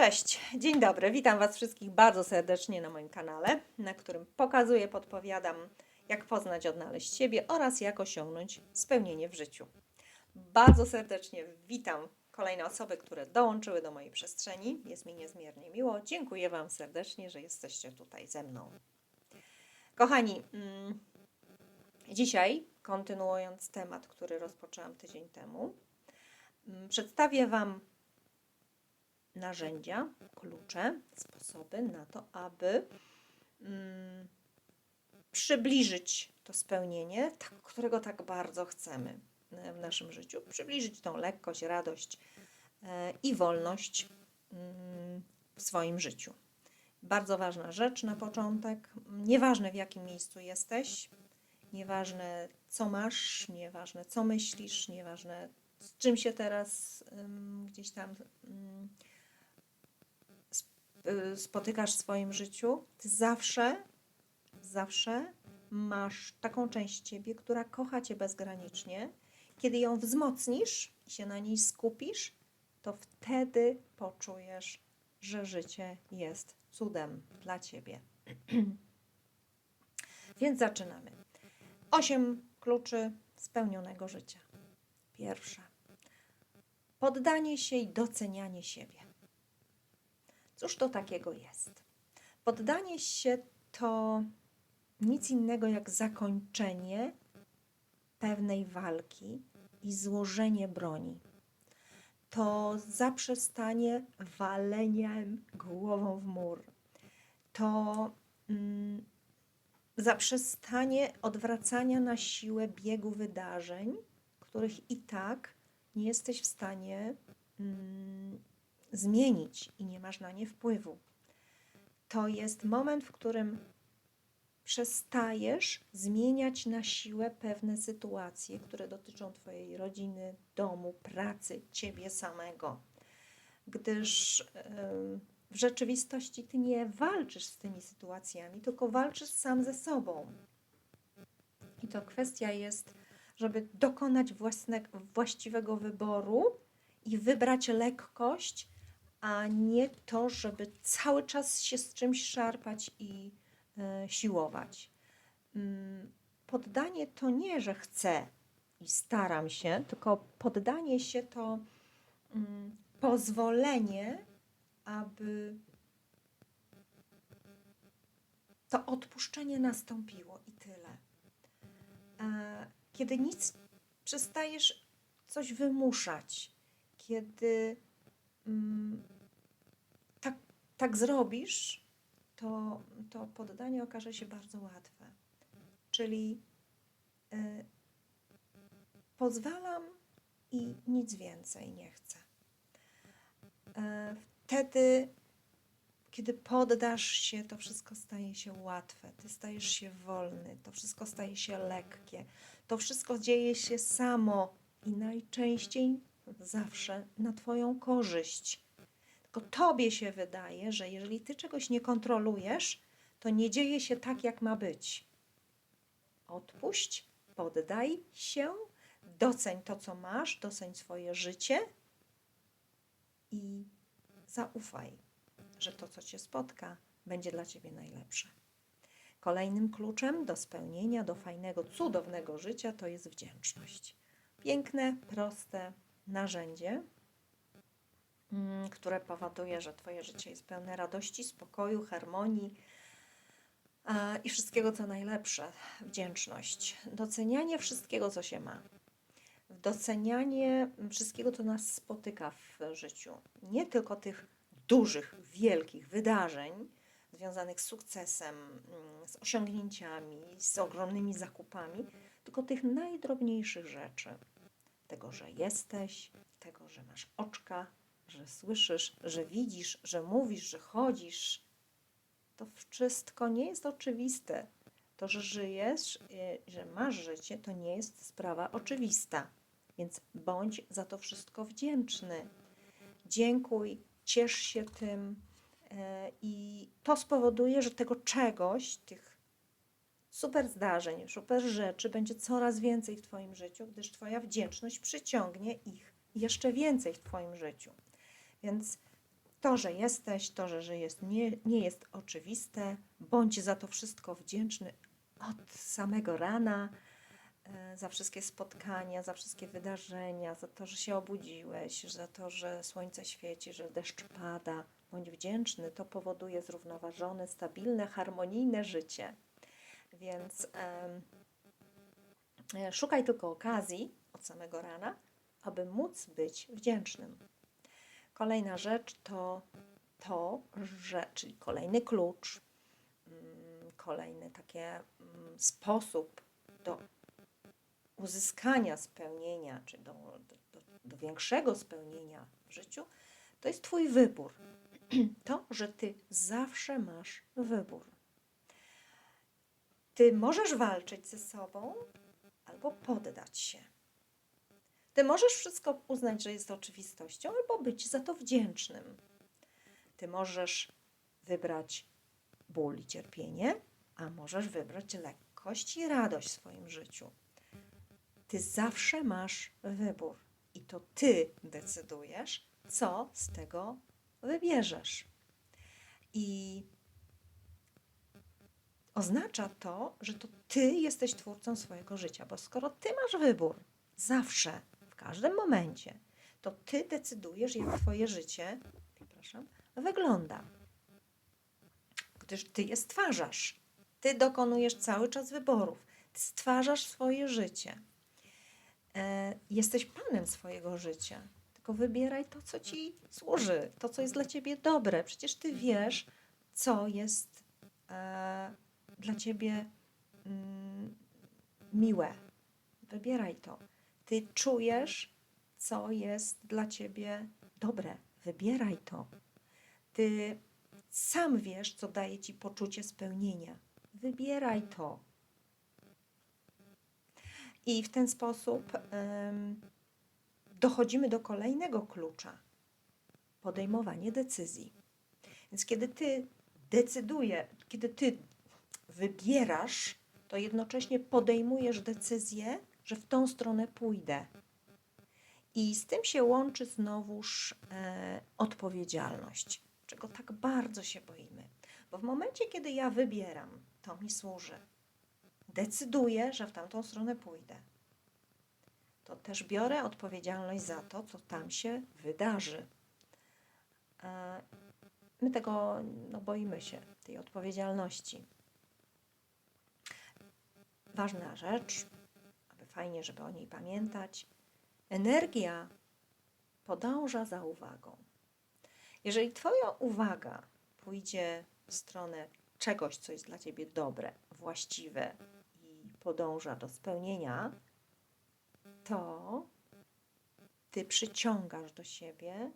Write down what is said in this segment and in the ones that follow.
Cześć, dzień dobry, witam Was wszystkich bardzo serdecznie na moim kanale, na którym pokazuję, podpowiadam, jak poznać, odnaleźć siebie oraz jak osiągnąć spełnienie w życiu. Bardzo serdecznie witam kolejne osoby, które dołączyły do mojej przestrzeni. Jest mi niezmiernie miło. Dziękuję Wam serdecznie, że jesteście tutaj ze mną. Kochani, mm, dzisiaj kontynuując temat, który rozpoczęłam tydzień temu, mm, przedstawię Wam narzędzia, klucze, sposoby na to, aby mm, przybliżyć to spełnienie, tak, którego tak bardzo chcemy e, w naszym życiu. Przybliżyć tą lekkość, radość e, i wolność mm, w swoim życiu. Bardzo ważna rzecz na początek. Nieważne w jakim miejscu jesteś, nieważne co masz, nieważne co myślisz, nieważne z czym się teraz ym, gdzieś tam ym, y, spotykasz w swoim życiu, ty zawsze, zawsze masz taką część ciebie, która kocha cię bezgranicznie. Kiedy ją wzmocnisz i się na niej skupisz, to wtedy poczujesz, że życie jest cudem dla ciebie. Więc zaczynamy. Osiem kluczy spełnionego życia. Pierwsza. Poddanie się i docenianie siebie. Cóż to takiego jest? Poddanie się to nic innego jak zakończenie pewnej walki i złożenie broni. To zaprzestanie waleniem głową w mur. To mm, zaprzestanie odwracania na siłę biegu wydarzeń, których i tak nie jesteś w stanie mm, zmienić i nie masz na nie wpływu. To jest moment, w którym przestajesz zmieniać na siłę pewne sytuacje, które dotyczą Twojej rodziny, domu, pracy, Ciebie samego. Gdyż w rzeczywistości Ty nie walczysz z tymi sytuacjami, tylko walczysz sam ze sobą. I to kwestia jest, żeby dokonać własne, właściwego wyboru i wybrać lekkość, a nie to, żeby cały czas się z czymś szarpać i e, siłować. Mm, Poddanie to nie, że chcę i staram się, tylko poddanie się to mm, pozwolenie, aby to odpuszczenie nastąpiło i tyle. E, Kiedy nic przestajesz coś wymuszać, kiedy tak, tak zrobisz, to, to poddanie okaże się bardzo łatwe. Czyli y, pozwalam i nic więcej nie chcę. E, wtedy, kiedy poddasz się, to wszystko staje się łatwe, ty stajesz się wolny, to wszystko staje się lekkie, to wszystko dzieje się samo i najczęściej zawsze na Twoją korzyść. Tylko Tobie się wydaje, że jeżeli Ty czegoś nie kontrolujesz, to nie dzieje się tak, jak ma być. Odpuść, poddaj się, doceń to, co masz, doceń swoje życie i zaufaj, że to, co Cię spotka, będzie dla Ciebie najlepsze. Kolejnym kluczem do spełnienia, do fajnego, cudownego życia to jest wdzięczność. Piękne, proste narzędzie, mm, które powoduje, że Twoje życie jest pełne radości, spokoju, harmonii i wszystkiego, co najlepsze. Wdzięczność. Docenianie wszystkiego, co się ma. Docenianie wszystkiego, co nas spotyka w życiu. Nie tylko tych dużych, wielkich wydarzeń związanych z sukcesem, mm, z osiągnięciami, z ogromnymi zakupami, tylko tych najdrobniejszych rzeczy. Tego, że jesteś, tego, że masz oczka, że słyszysz, że widzisz, że mówisz, że chodzisz. To wszystko nie jest oczywiste. To, że żyjesz, y, że masz życie, to nie jest sprawa oczywista. Więc bądź za to wszystko wdzięczny. Dziękuj, ciesz się tym e, i to spowoduje, że tego czegoś, tych super zdarzeń, super rzeczy będzie coraz więcej w Twoim życiu, gdyż Twoja wdzięczność przyciągnie ich jeszcze więcej w Twoim życiu. Więc To, że jesteś, to, że żyjesz, nie, nie jest oczywiste. Bądź za to wszystko wdzięczny od samego rana, e, za wszystkie spotkania, za wszystkie wydarzenia, za to, że się obudziłeś, za to, że słońce świeci, że deszcz pada. Bądź wdzięczny, to powoduje zrównoważone, stabilne, harmonijne życie. Więc e, szukaj tylko okazji od samego rana, aby móc być wdzięcznym. Kolejna rzecz to to, że, czyli kolejny klucz, mm, kolejny taki sposób do uzyskania spełnienia, czy do, do, do większego spełnienia w życiu, to jest Twój wybór. To, że Ty zawsze masz wybór. Ty możesz walczyć ze sobą albo poddać się. Ty możesz wszystko uznać, że jest oczywistością, albo być za to wdzięcznym. Ty możesz wybrać ból i cierpienie, a możesz wybrać lekkość i radość w swoim życiu. Ty zawsze masz wybór i to ty decydujesz, co z tego wybierzesz. I oznacza to, że to ty jesteś twórcą swojego życia, bo skoro ty masz wybór zawsze, w każdym momencie, to ty decydujesz, jak twoje życie, przepraszam, wygląda. Gdyż ty je stwarzasz. Ty dokonujesz cały czas wyborów. Ty stwarzasz swoje życie. E, jesteś panem swojego życia. Tylko wybieraj to, co ci służy, to, co jest dla ciebie dobre. Przecież ty wiesz, co jest e, dla ciebie mm, miłe. Wybieraj to. Ty czujesz, co jest dla ciebie dobre. Wybieraj to. Ty sam wiesz, co daje ci poczucie spełnienia. Wybieraj to. I w ten sposób dochodzimy do kolejnego klucza podejmowanie decyzji. Więc kiedy ty decydujesz, kiedy ty wybierasz, to jednocześnie podejmujesz decyzję, że w tą stronę pójdę. I z tym się łączy znowuż e, odpowiedzialność, czego tak bardzo się boimy. Bo w momencie, kiedy ja wybieram, to mi służy. Decyduję, że w tamtą stronę pójdę. To też biorę odpowiedzialność za to, co tam się wydarzy. E, my tego no, boimy się, tej odpowiedzialności. Ważna rzecz, aby fajnie, żeby o niej pamiętać. Energia podąża za uwagą. Jeżeli Twoja uwaga pójdzie w stronę czegoś, co jest dla Ciebie dobre, właściwe i podąża do spełnienia, to Ty przyciągasz do siebie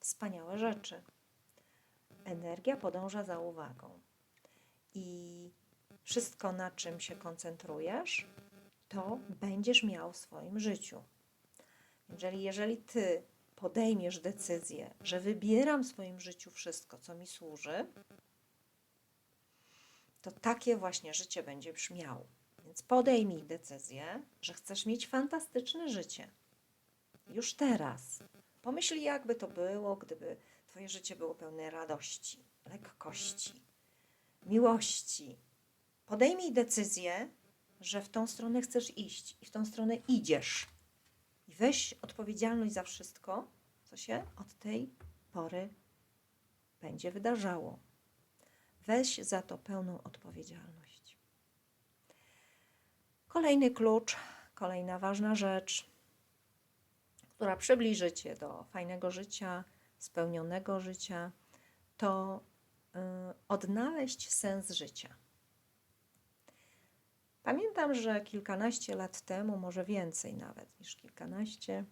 wspaniałe rzeczy. Energia podąża za uwagą. I wszystko, na czym się koncentrujesz, to będziesz miał w swoim życiu. Jeżeli, jeżeli ty podejmiesz decyzję, że wybieram w swoim życiu wszystko, co mi służy, to takie właśnie życie będzie brzmiało. Więc podejmij decyzję, że chcesz mieć fantastyczne życie. Już teraz. Pomyśl, jakby to było, gdyby Twoje życie było pełne radości, lekkości, miłości. Podejmij decyzję, że w tą stronę chcesz iść i w tą stronę idziesz. I weź odpowiedzialność za wszystko, co się od tej pory będzie wydarzało. Weź za to pełną odpowiedzialność. Kolejny klucz, kolejna ważna rzecz, która przybliży Cię do fajnego życia, spełnionego życia, to y, odnaleźć sens życia. Pamiętam, że kilkanaście lat temu, może więcej nawet niż kilkanaście,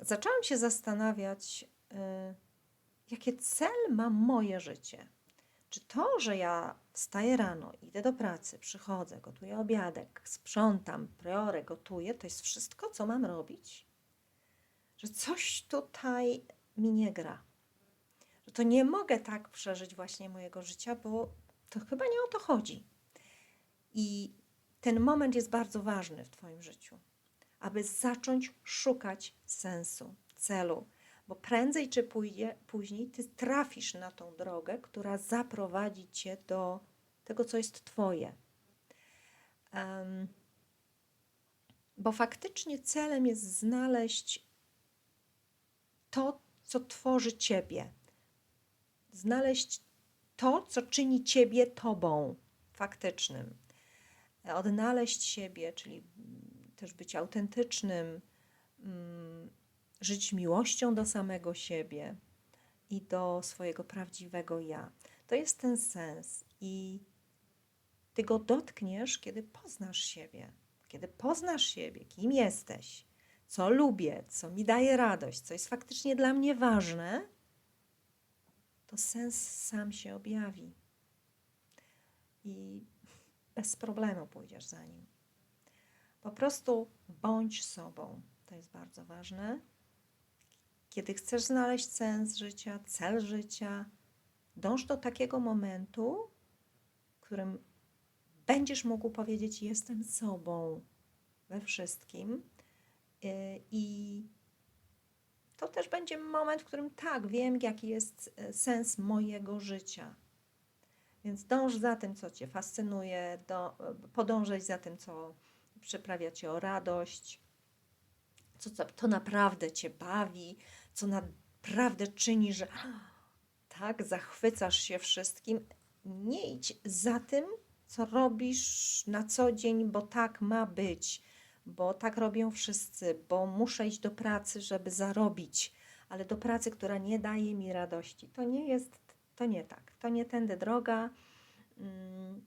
zaczęłam się zastanawiać, y, jakie cel ma moje życie. Czy to, że ja wstaję rano, idę do pracy, przychodzę, gotuję obiadek, sprzątam, priorę, gotuję, to jest wszystko, co mam robić? Że coś tutaj mi nie gra. Że to nie mogę tak przeżyć właśnie mojego życia, bo to chyba nie o to chodzi. I ten moment jest bardzo ważny w Twoim życiu, aby zacząć szukać sensu, celu, bo prędzej czy później ty trafisz na tą drogę, która zaprowadzi cię do tego, co jest Twoje. Um, bo faktycznie celem jest znaleźć to, co tworzy Ciebie. Znaleźć to, co czyni Ciebie Tobą faktycznym. Odnaleźć siebie, czyli też być autentycznym, mm, żyć miłością do samego siebie i do swojego prawdziwego ja. To jest ten sens i ty go dotkniesz, kiedy poznasz siebie. Kiedy poznasz siebie, kim jesteś, co lubię, co mi daje radość, co jest faktycznie dla mnie ważne, to sens sam się objawi. I bez problemu pójdziesz za nim. Po prostu bądź sobą. To jest bardzo ważne. Kiedy chcesz znaleźć sens życia, cel życia, dąż do takiego momentu, w którym będziesz mógł powiedzieć: Jestem sobą we wszystkim. Y, I to też będzie moment, w którym tak, wiem, jaki jest e, sens mojego życia. Więc dąż za tym, co Cię fascynuje, do, podążaj za tym, co przyprawia Cię o radość, co, co to naprawdę Cię bawi, co naprawdę czyni, że tak, zachwycasz się wszystkim. Nie idź za tym, co robisz na co dzień, bo tak ma być, bo tak robią wszyscy, bo muszę iść do pracy, żeby zarobić, ale do pracy, która nie daje mi radości. To nie jest, to nie tak, to nie tędy droga. Mm,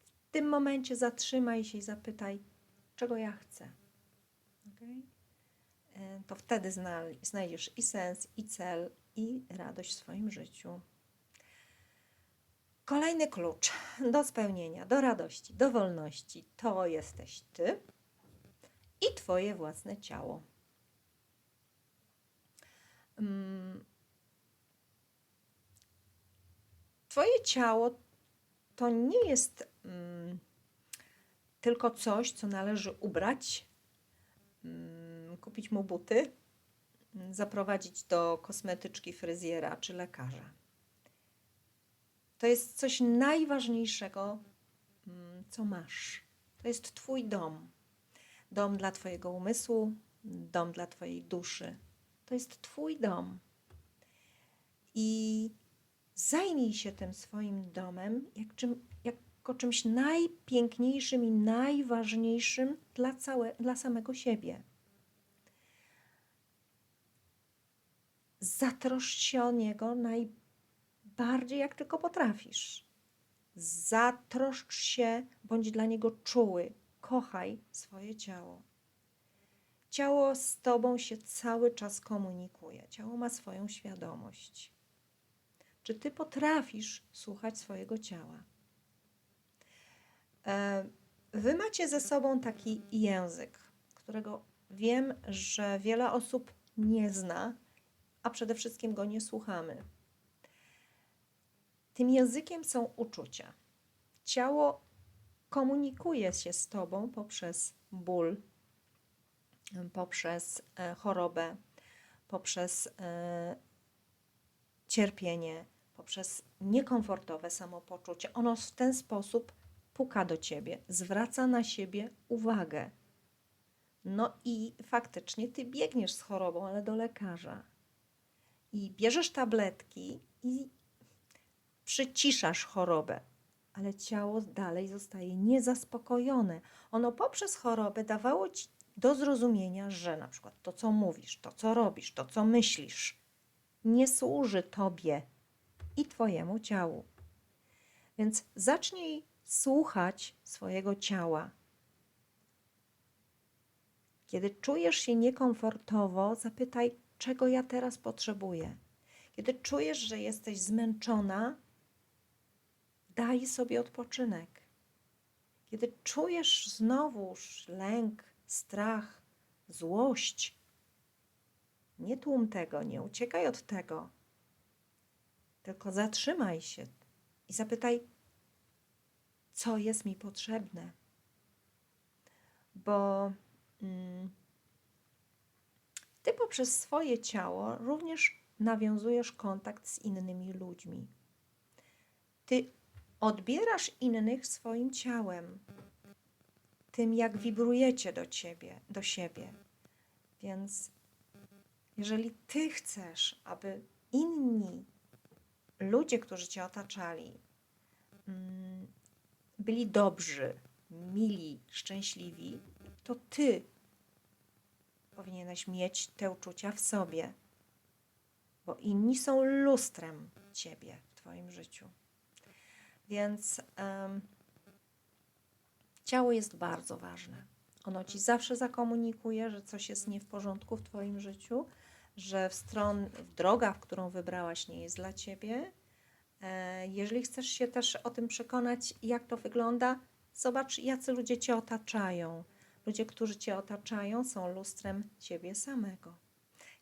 w tym momencie zatrzymaj się i zapytaj, czego ja chcę. Okay? E, to wtedy znajdziesz i sens, i cel, i radość w swoim życiu. Kolejny klucz do spełnienia, do radości, do wolności to jesteś ty i twoje własne ciało. Mm. Twoje ciało to nie jest mm, tylko coś, co należy ubrać, mm, kupić mu buty, zaprowadzić do kosmetyczki, fryzjera czy lekarza to jest coś najważniejszego, mm, co masz. To jest Twój dom. Dom dla Twojego umysłu, dom dla Twojej duszy. To jest Twój dom. I zajmij się tym swoim domem jak czym, jako czymś najpiękniejszym i najważniejszym dla, całe, dla samego siebie. Zatroszcz się o niego naj, bardziej jak tylko potrafisz. Zatroszcz się, bądź dla niego czuły, kochaj swoje ciało. Ciało z tobą się cały czas komunikuje, ciało ma swoją świadomość. Czy ty potrafisz słuchać swojego ciała? E, wy macie ze sobą taki język, którego wiem, że wiele osób nie zna, a przede wszystkim go nie słuchamy. Tym językiem są uczucia. Ciało komunikuje się z tobą poprzez ból, poprzez e, chorobę, poprzez e, cierpienie, poprzez niekomfortowe samopoczucie. Ono w ten sposób puka do ciebie, zwraca na siebie uwagę. No i faktycznie ty biegniesz z chorobą, ale do lekarza. I bierzesz tabletki i przyciszasz chorobę, ale ciało dalej zostaje niezaspokojone. Ono poprzez chorobę dawało ci do zrozumienia, że na przykład to, co mówisz, to, co robisz, to, co myślisz, nie służy tobie i twojemu ciału. Więc zacznij słuchać swojego ciała. Kiedy czujesz się niekomfortowo, zapytaj, czego ja teraz potrzebuję. Kiedy czujesz, że jesteś zmęczona, Daj sobie odpoczynek. Kiedy czujesz znowuż lęk, strach, złość, nie tłum tego, nie uciekaj od tego, tylko zatrzymaj się i zapytaj, co jest mi potrzebne. Bo mm, Ty poprzez swoje ciało również nawiązujesz kontakt z innymi ludźmi. Ty odbierasz innych swoim ciałem, tym jak wibrujecie do ciebie, do siebie. Więc jeżeli ty chcesz, aby inni ludzie, którzy cię otaczali, mm, byli dobrzy, mili, szczęśliwi, to ty powinieneś mieć te uczucia w sobie, bo inni są lustrem ciebie w twoim życiu. Więc em, ciało jest bardzo ważne. Ono ci zawsze zakomunikuje, że coś jest nie w porządku w twoim życiu, że w stron, w droga, w którą wybrałaś, nie jest dla ciebie. E, Jeżeli chcesz się też o tym przekonać, jak to wygląda, zobacz, jacy ludzie cię otaczają. Ludzie, którzy cię otaczają, są lustrem ciebie samego.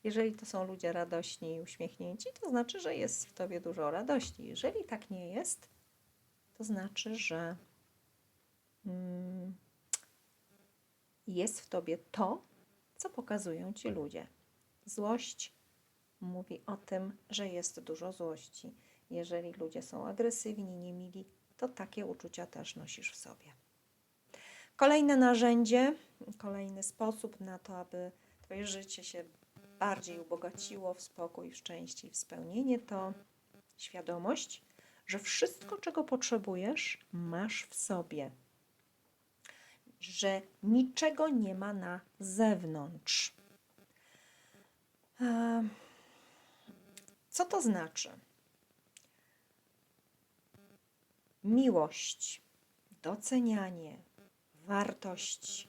Jeżeli to są ludzie radośni i uśmiechnięci, to znaczy, że jest w tobie dużo radości. Jeżeli tak nie jest, to znaczy, że mm, jest w tobie to, co pokazują ci ludzie. Złość mówi o tym, że jest dużo złości. Jeżeli ludzie są agresywni, niemili, to takie uczucia też nosisz w sobie. Kolejne narzędzie, kolejny sposób na to, aby Twoje życie się bardziej ubogaciło w spokój, w szczęście i w spełnienie, to świadomość, że wszystko, czego potrzebujesz, masz w sobie. Że niczego nie ma na zewnątrz. Co to znaczy? Miłość, docenianie, wartość,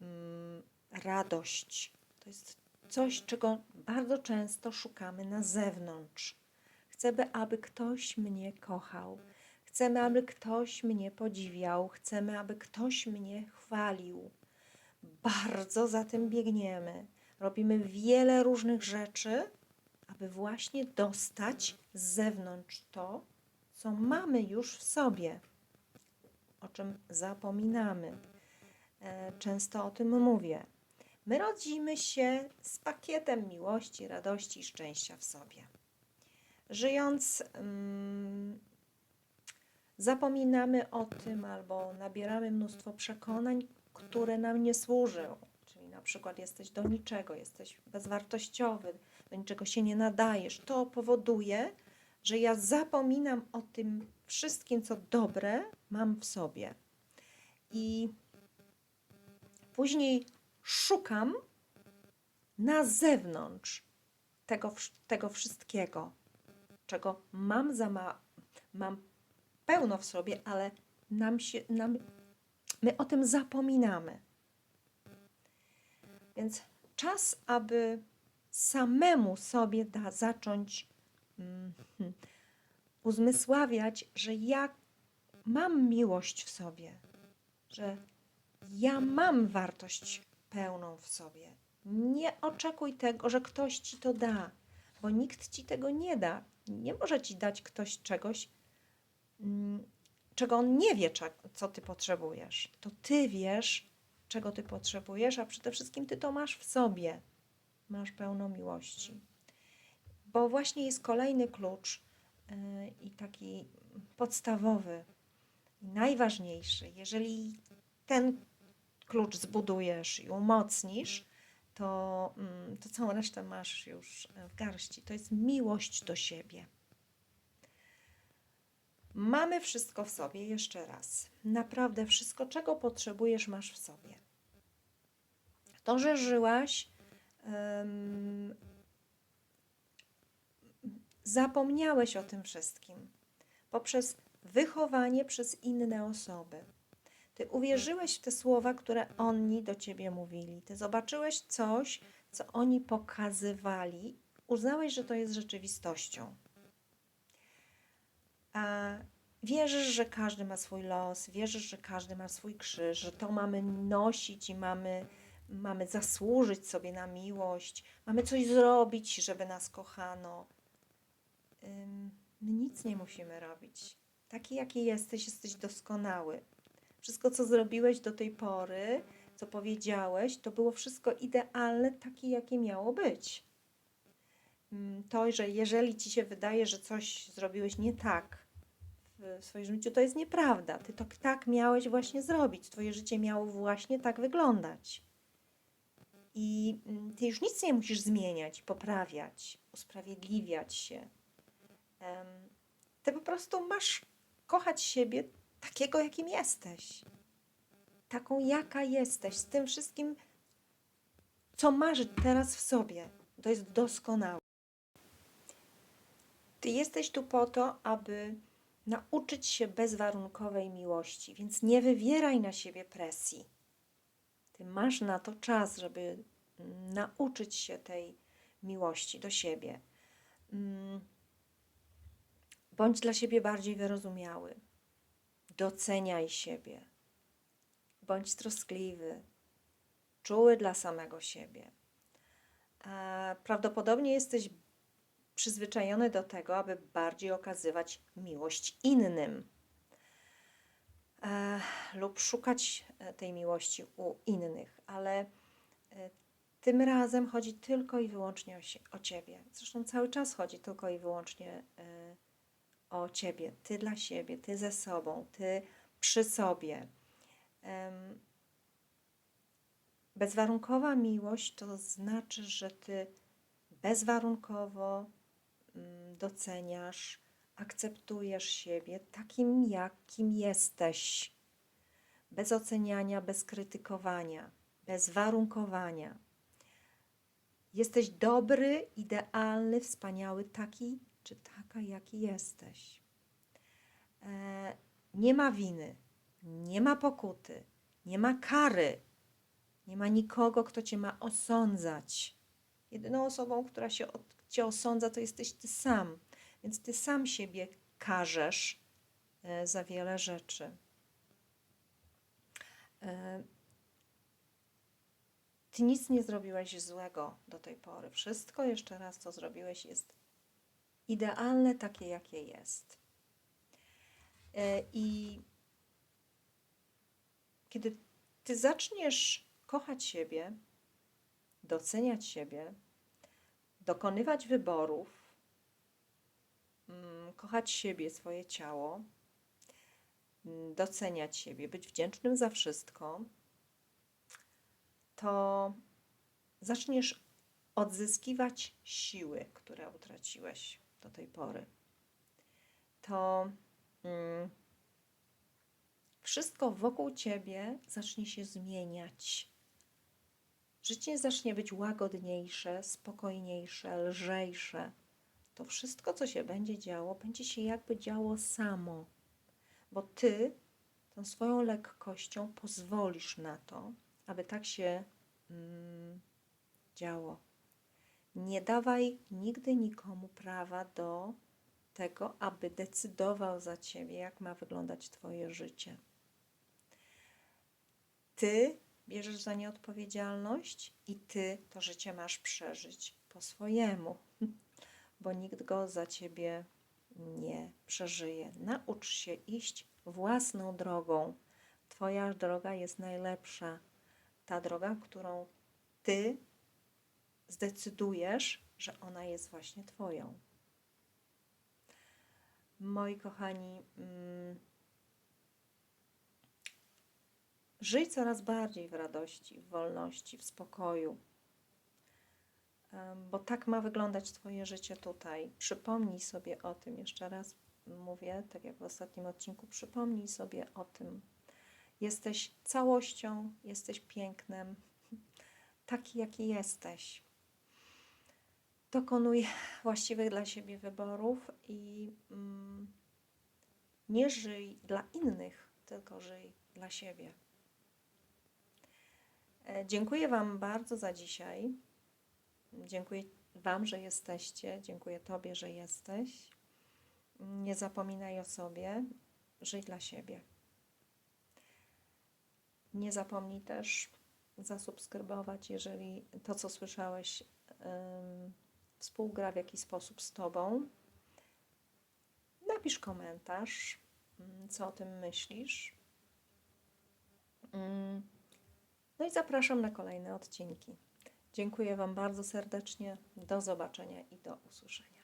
mm, radość to jest coś, czego bardzo często szukamy na zewnątrz. Chcemy, aby ktoś mnie kochał. Chcemy, aby ktoś mnie podziwiał. Chcemy, aby ktoś mnie chwalił. Bardzo za tym biegniemy. Robimy wiele różnych rzeczy, aby właśnie dostać z zewnątrz to, co mamy już w sobie, o czym zapominamy. E, Często o tym mówię. My rodzimy się z pakietem miłości, radości i szczęścia w sobie. Żyjąc, mm, zapominamy o tym albo nabieramy mnóstwo przekonań, które nam nie służą. Przykład jesteś do niczego, jesteś bezwartościowy, do niczego się nie nadajesz. To powoduje, że ja zapominam o tym wszystkim, co dobre mam w sobie. I później szukam na zewnątrz tego, tego wszystkiego, czego mam, za ma, mam pełno w sobie, ale nam się, nam, my o tym zapominamy. Więc czas, aby samemu sobie da zacząć mm, uzmysławiać, że ja mam miłość w sobie, że ja mam wartość pełną w sobie. Nie oczekuj tego, że ktoś ci to da, bo nikt ci tego nie da. Nie może ci dać ktoś czegoś, mm, czego on nie wie, co ty potrzebujesz. To ty wiesz, czego ty potrzebujesz, a przede wszystkim ty to masz w sobie. Masz pełno miłości. Bo właśnie jest kolejny klucz yy, i taki podstawowy, najważniejszy. Jeżeli ten klucz zbudujesz i umocnisz, to, mm, to całą resztę masz już w garści. To jest miłość do siebie. Mamy wszystko w sobie, jeszcze raz. Naprawdę wszystko, czego potrzebujesz, masz w sobie. To, że żyłaś, em, zapomniałeś o tym wszystkim poprzez wychowanie przez inne osoby. Ty uwierzyłeś w te słowa, które oni do ciebie mówili. Ty zobaczyłeś coś, co oni pokazywali, uznałeś, że to jest rzeczywistością. A wierzysz, że każdy ma swój los, wierzysz, że każdy ma swój krzyż, że to mamy nosić i mamy, mamy zasłużyć sobie na miłość, mamy coś zrobić, żeby nas kochano. My nic nie musimy robić. Taki, jaki jesteś, jesteś doskonały. Wszystko, co zrobiłeś do tej pory, co powiedziałeś, to było wszystko idealne, takie, jakie miało być. To, że jeżeli ci się wydaje, że coś zrobiłeś nie tak w swoim życiu, to jest nieprawda. Ty to tak miałeś właśnie zrobić. Twoje życie miało właśnie tak wyglądać. I mm, ty już nic nie musisz zmieniać, poprawiać, usprawiedliwiać się. Ty po prostu masz kochać siebie takiego, jakim jesteś. Taką, jaka jesteś, z tym wszystkim, co masz teraz w sobie. To jest doskonałe. Ty jesteś tu po to, aby nauczyć się bezwarunkowej miłości, więc nie wywieraj na siebie presji. Ty masz na to czas, żeby mm, nauczyć się tej miłości do siebie. Mm, Bądź dla siebie bardziej wyrozumiały. Doceniaj siebie. Bądź troskliwy, czuły dla samego siebie. Prawdopodobnie jesteś przyzwyczajony do tego, aby bardziej okazywać miłość innym e, lub szukać e, tej miłości u innych, ale e, tym razem chodzi tylko i wyłącznie o, o ciebie. Zresztą cały czas chodzi tylko i wyłącznie e, o ciebie, ty dla siebie, ty ze sobą, ty przy sobie. Em, Bezwarunkowa miłość to znaczy, że ty bezwarunkowo doceniasz, akceptujesz siebie takim, jakim jesteś. Bez oceniania, bez krytykowania, bez warunkowania. Jesteś dobry, idealny, wspaniały, taki czy taka, jaki jesteś. E, nie ma winy, nie ma pokuty, nie ma kary, nie ma nikogo, kto cię ma osądzać. Jedyną osobą, która się od, cię osądza, to jesteś ty sam. Więc ty sam siebie karzesz e, za wiele rzeczy. E, ty nic nie zrobiłeś złego do tej pory. Wszystko jeszcze raz, co zrobiłeś, jest idealne takie, jakie jest. E, I kiedy ty zaczniesz kochać siebie, doceniać siebie, dokonywać wyborów, mm, kochać siebie, swoje ciało, mm, doceniać siebie, być wdzięcznym za wszystko, to zaczniesz odzyskiwać siły, które utraciłeś do tej pory. To mm, wszystko wokół ciebie zacznie się zmieniać. Życie zacznie być łagodniejsze, spokojniejsze, lżejsze. To wszystko, co się będzie działo, będzie się jakby działo samo, bo ty tą swoją lekkością pozwolisz na to, aby tak się mm, działo. Nie dawaj nigdy nikomu prawa do tego, aby decydował za ciebie, jak ma wyglądać Twoje życie. Ty bierzesz za nie odpowiedzialność i ty to życie masz przeżyć po swojemu, bo nikt go za ciebie nie przeżyje. Naucz się iść własną drogą. Twoja droga jest najlepsza. Ta droga, którą ty zdecydujesz, że ona jest właśnie Twoją. Moi kochani, mm, żyj coraz bardziej w radości, w wolności, w spokoju, bo tak ma wyglądać Twoje życie tutaj. Przypomnij sobie o tym, jeszcze raz mówię, tak jak w ostatnim odcinku, przypomnij sobie o tym. Jesteś całością, jesteś pięknem, taki jaki jesteś. Dokonuj właściwych dla siebie wyborów i mm, nie żyj dla innych, tylko żyj dla siebie. E, Dziękuję Wam bardzo za dzisiaj. Dziękuję Wam, że jesteście. Dziękuję Tobie, że jesteś. Nie zapominaj o sobie. Żyj dla siebie. Nie zapomnij też zasubskrybować, jeżeli to, co słyszałeś, współgra w jakiś sposób z Tobą. Napisz komentarz, mm, co o tym myślisz. Mm, No i zapraszam na kolejne odcinki. Dziękuję Wam bardzo serdecznie. Do zobaczenia i do usłyszenia.